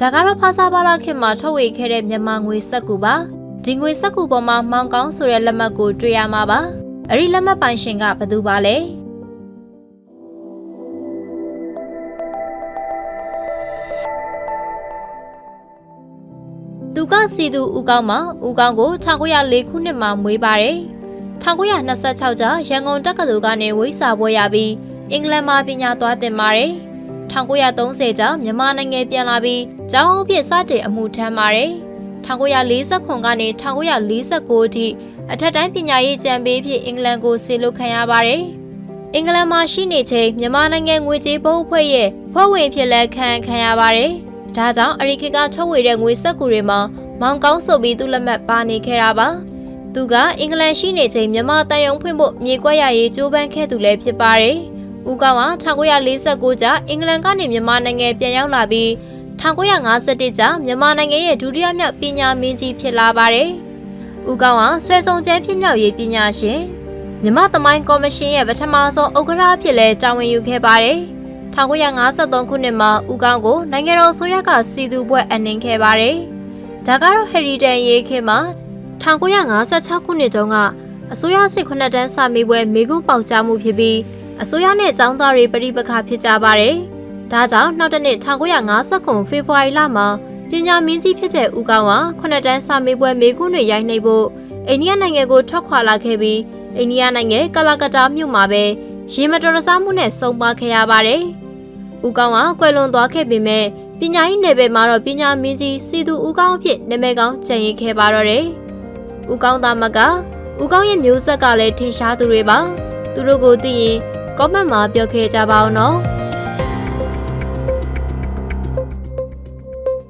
ဒါကတော့ဖာစာပါလာခေတ်မှာထုတ်ဝေခဲ့တဲ့မြန်မာငွေစက္ကူပါဒီငွေစက္ကူပေါ်မှာမောင်ကောင်းဆိုတဲ့လက်မှတ်ကိုတွေ့ရမှာပါအဲ့ဒီလက်မှတ်ပိုင်ရှင်ကဘယ်သူပါလဲသူကစီသူဦးကောင်းမှာဦးကောင်းကို1904ခုနှစ်မှာမွေးပါတယ်1926ကျရန်ကုန်တက္ကသိုလ်ကနေဝိစာပွဲရပြီးအင်္ဂလန်မှာပညာသွားသင်ပါတယ် 1930ကျမြန်မာနိုင်ငံပြန်လာပြီးကျောင်းအုပ်ဖြစ်စတင်အမှုထမ်းပါတယ်1940ခုကနေ1949အထိအထက်တိုင်းပညာရေးကျမ်းပေးဖြစ်အင်္ဂလန်ကိုဆေလွတ်ခံရပါတယ်အင်္ဂလန်မှာရှိနေချိန်မြန်မာနိုင်ငံငွေကြေးဘုတ်အဖွဲ့ရဲ့ဖွဲ့ဝင်ဖြစ်လက်ခံခံရပါတယ်ဒါကြောင့်အရိခေတ်ကထုတ်ဝေတဲ့ငွေစက္ကူတွေမှာမောင်ကောင်းဆိုပြီးသူ့လက်မှတ်ပါနေခဲ့တာပါသူကအင်္ဂလန်ရှိနေချိန်မြန်မာတန်ယုံဖွင့်ဖို့မြေကွက်ရရေးကြိုးပမ်းခဲ့သူလည်းဖြစ်ပါတယ် ဦးကောင်းက1949ကျအင်္ဂလန်ကနေမြန်မာနိုင်ငံပြန်ရောက်လာပြီး1951ကျမြန်မာနိုင်ငံရဲ့ဒုတိယမြောက်ပညာမင်းကြီးဖြစ်လာပါတယ်။ဦးကောင်းဟာဆွဲဆောင်ကျန်းဖြစ်မြောက်ရေးပညာရှင်မြန်မာသမိုင်းကော်မရှင်ရဲ့ပထမဆုံးဥက္ကဋ္ဌအဖြစ်လဲတာဝန်ယူခဲ့ပါတယ်။1953ခုနှစ်မှာဦးကောင်းကိုနိုင်ငံတော်ဆိုရကစီသူဘွဲ့အနှင်ခဲ့ပါတယ်။ဒါကတော့ Heritage ရေးခေတ်မှာ1956ခုနှစ်တုန်းကအစိုးရစစ်ခုနှစ်တန်းစာမေးပွဲမေကွန်းပေါက်ကြားမှုဖြစ်ပြီး အစိုးရနဲ့ចောင်းသားတွေပြိပခါဖြစ်ကြပါတယ်။ဒါကြောင့်နောက်တစ်နှစ်1950ခုဖေဖော်ဝါရီလမှာပညာမင်းကြီးဖြစ်တဲ့ဦးကောင်းဟာခုနှစ်တန်းစာမေးပွဲမေကွန်းတွေရိုက်နှိပ်ဖို့အိန္ဒိယနိုင်ငံကိုထွက်ခွာလာခဲ့ပြီးအိန္ဒိယနိုင်ငံကလာကတာမြို့မှာပဲရေမတော်တဆမှုနဲ့ဆုံးပါခဲ့ရပါတယ်။ဦးကောင်းကကွယ်လွန်သွားခဲ့ပေမဲ့ပညာရေးနယ်ပယ်မှာတော့ပညာမင်းကြီးစီသူဦးကောင်းအဖြစ်နာမည်ကောင်းကျန်ရစ်ခဲ့ပါတော့တယ်။ဦးကောင်းသားမကဦးကောင်းရဲ့မျိုးဆက်ကလည်းထင်ရှားသူတွေပါ။သူတို့ကိုသိရင် comment မှာပြောခဲ့ကြပါအောင်နော်။